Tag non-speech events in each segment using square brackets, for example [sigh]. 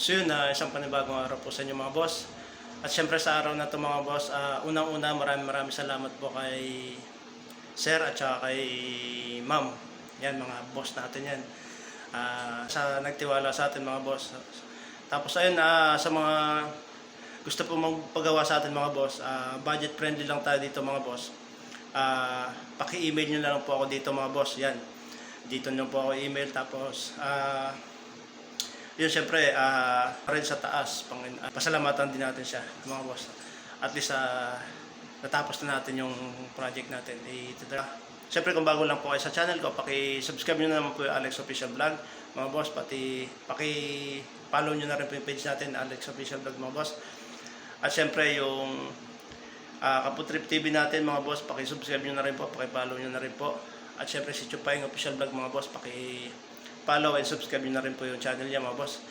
So yun, na isang panibagong araw po sa inyo mga boss. At syempre sa araw na to mga boss, ah, unang-una maraming maraming salamat po kay Sir at saka kay Ma'am. Yan, mga boss natin yan. Ah, sa nagtiwala sa atin mga boss. Tapos ayun, ah, sa mga gusto po magpagawa sa atin mga boss, ah, budget friendly lang tayo dito mga boss. Ah, paki-email nyo lang po ako dito mga boss. Yan. Dito nyo po ako email tapos ah, yun syempre ah rin sa taas pang, ah, pasalamatan din natin siya mga boss. At least ah, natapos na natin yung project natin. Eh, ito syempre kung bago lang po kayo sa channel ko paki-subscribe nyo na naman po yung Alex Official Vlog mga boss. Pati paki-follow nyo na rin po yung page natin Alex Official Vlog mga boss. At syempre yung uh, Kaputrip TV natin mga boss paki-subscribe nyo na rin po paki-follow nyo na rin po. At syempre si Chupayng Official Vlog mga boss paki follow and subscribe na rin po yung channel niya mga boss.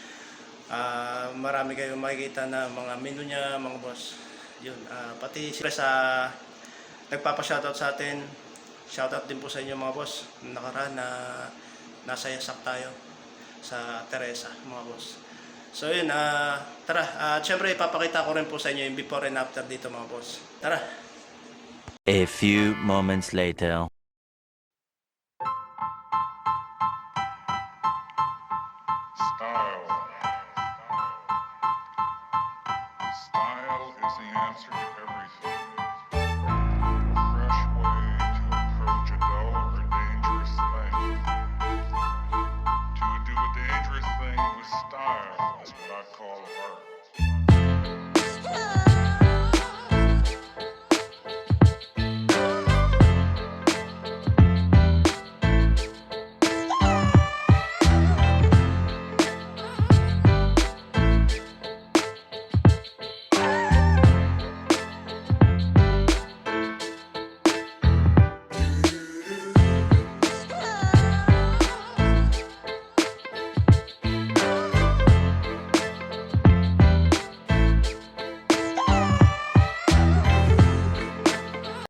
Ah, marami kayong makikita na mga menu niya mga boss. Yun, ah, pati siyempre sa nagpapa-shoutout sa atin. Shoutout din po sa inyo mga boss. Nakaraan na nasa yasak tayo sa Teresa mga boss. So yun, ah, tara. At syempre ipapakita ko rin po sa inyo yung before and after dito mga boss. Tara. A few moments later.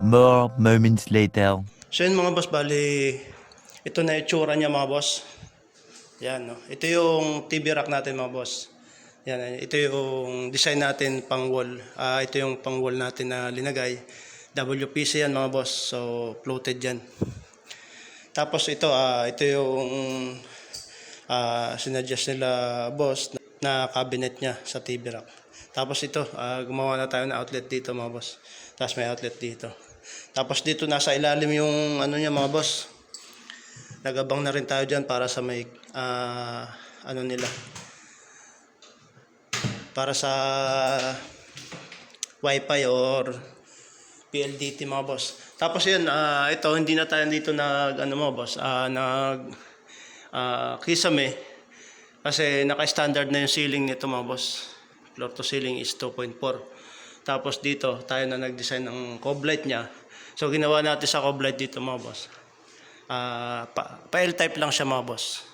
More moments later. So yun mga boss, bali ito na itsura niya mga boss. Yan, no? Ito yung TV rack natin mga boss. Yan, ito yung design natin pang wall. Ah, ito yung pang wall natin na linagay. WPC yan mga boss. So, floated yan. Tapos ito, ah, ito yung ah, sinadjust nila boss na, cabinet niya sa TV rack. Tapos ito, ah, gumawa na tayo ng outlet dito mga boss. Tapos may outlet dito. Tapos dito nasa ilalim yung ano niya mga boss. Nagabang na rin tayo dyan para sa may ah, ano nila. Para sa wifi or PLDT mga boss. Tapos yun, ah, ito hindi na tayo dito nag ano mga boss, ah, nag ah, kisame kasi naka-standard na yung ceiling nito mga boss. Floor to ceiling is 2.4. Tapos dito, tayo na nag-design ng cob niya. So ginawa natin sa cob dito mga boss. Ah, pa, pa L-type lang siya mga boss.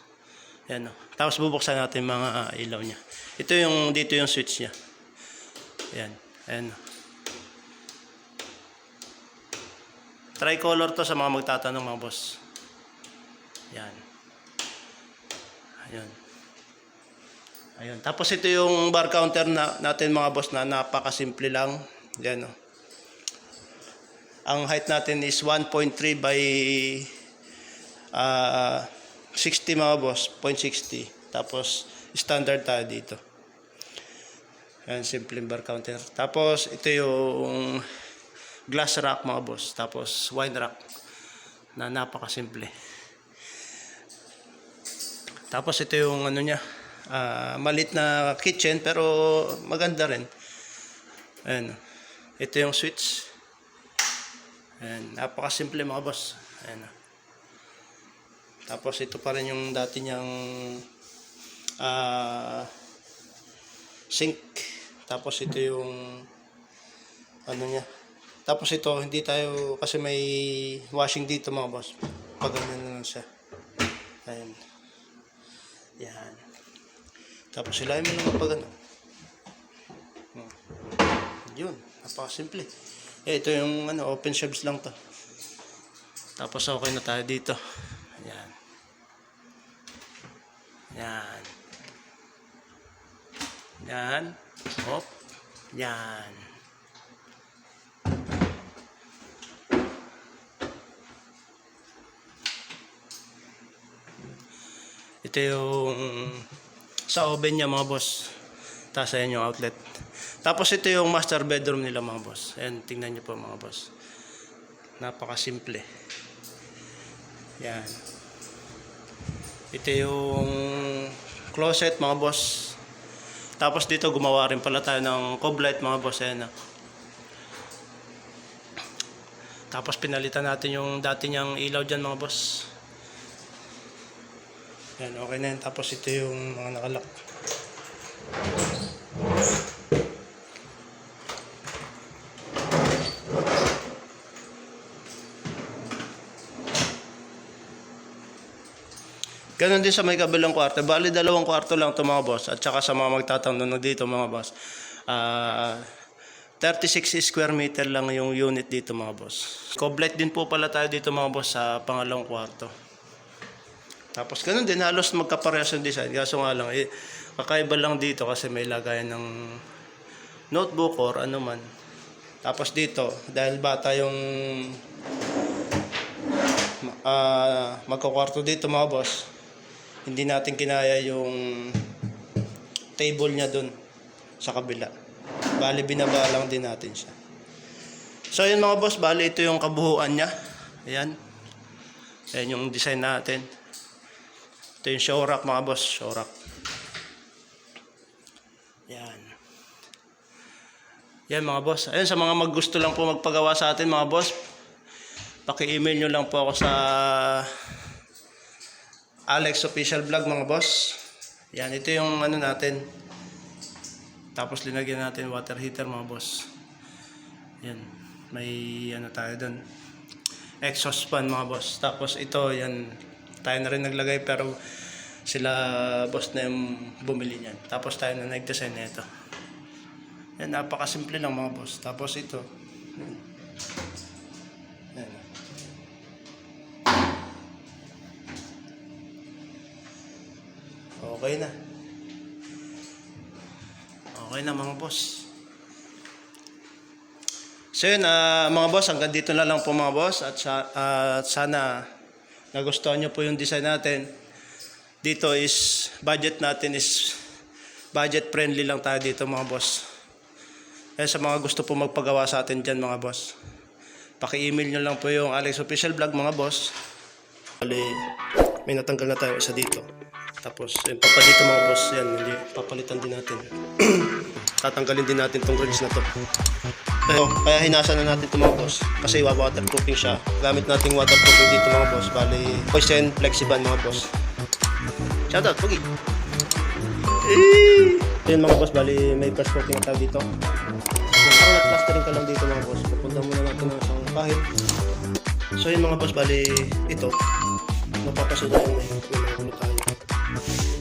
Yan. Tapos bubuksan natin mga ah, ilaw niya. Ito yung dito yung switch niya. Yan. Ayan. Tricolor to sa mga magtatanong mga boss. Yan. Ayun. Ayun. Tapos ito yung bar counter na, natin mga boss na napakasimple lang. Yan o. Ang height natin is 1.3 by ah 60 mga boss. 0.60. Tapos standard tayo dito. Yan, simple bar counter. Tapos ito yung glass rack mga boss. Tapos wine rack na napakasimple. Tapos ito yung ano niya, ah, malit na kitchen pero maganda rin. Ayan. Ito yung switch. Ayan. Napakasimple mga boss. Ayan. Tapos ito pa rin yung dati niyang ah, sink. Tapos ito yung ano niya. Tapos ito, hindi tayo, kasi may washing dito mga boss. Pag ganyan na lang siya. Ayan. Yan. Tapos sila mo lang pag ano. Hmm. Yun. Napakasimple. Eh, ito yung ano, open shelves lang to. Tapos okay na tayo dito. Yan. Yan. Yan. Hop. Yan. Ito yung sa oven niya mga boss. Tapos ayan yung outlet. Tapos ito yung master bedroom nila mga boss. Ayan, tingnan niyo po mga boss. Napakasimple. Yan. Ito yung closet mga boss. Tapos dito gumawa rin pala tayo ng cob light mga boss. Ayan na. Tapos pinalitan natin yung dati niyang ilaw dyan mga boss. Yan, okay na yan. Tapos ito yung mga nakalak. Ganon din sa may kabilang kwarto. Bali, dalawang kwarto lang ito mga boss. At saka sa mga magtatanong dito mga boss. Ah... 36 square meter lang yung unit dito mga boss. Coblet din po pala tayo dito mga boss sa pangalawang kwarto. Tapos ganun din, halos magkaparehas yung design. Kaso nga lang, eh, kakaiba lang dito kasi may lagayan ng notebook or ano man. Tapos dito, dahil bata yung uh, magkakwarto dito mga boss, hindi natin kinaya yung table niya dun sa kabila. Bali, binaba lang din natin siya. So, yun mga boss, bali ito yung kabuuan niya. Ayan. Ayan yung design natin. Ito yung show rack mga boss, show rack. Yan. Yan mga boss. Ayun sa mga maggusto lang po magpagawa sa atin mga boss. Paki-email nyo lang po ako sa Alex Official Vlog mga boss. Yan, ito yung ano natin. Tapos linagyan natin water heater mga boss. Yan. May ano tayo doon. Exhaust fan mga boss. Tapos ito yan. Tayo na rin naglagay pero sila boss na yung bumili niyan. Tapos tayo na nag-design nito. Yan, napakasimple lang mga boss. Tapos ito. Yan. Okay na. Okay na mga boss. So yun, ah, mga boss, hanggang dito na lang po mga boss. At sa, ah, sana nagustuhan nyo po yung design natin. Dito is, budget natin is budget friendly lang tayo dito mga boss. Kaya sa mga gusto po magpagawa sa atin dyan mga boss. Paki-email nyo lang po yung Alex Official Vlog mga boss. Bali, may natanggal na tayo isa dito. Tapos, yung papa dito mga boss, yan, hindi, papalitan din natin. [clears throat] Tatanggalin din natin tong grills na to. Kaya, kaya hinasa na natin ito mga boss. Kasi waterproofing siya. Gamit nating waterproofing dito mga boss. Bali, poison flexiban mga boss. Shoutout, Pugi! Eh! Yun mga boss, bali may press coating tayo dito. Parang nag-plastering ka lang dito mga boss. Pupunta muna natin ng isang kahit. So yun mga boss, bali ito. Mapapasunod yung may, may mga tayo.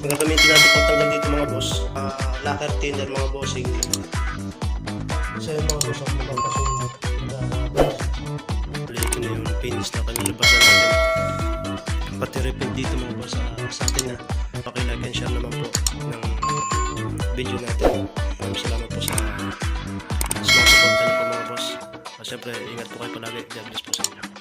Ang gagamitin natin pagtanggal dito mga boss, ah, lacquer thinner mga bossing. So yun mga mapapasunod. Bali ito na yung finish na kanilabasan natin. Pati repeat dito mga boss sa atin na pakilike and share naman po ng video natin. Salamat po sa supportan niyo po mga boss. At syempre, ingat po kayo palagi. God bless po sa inyo.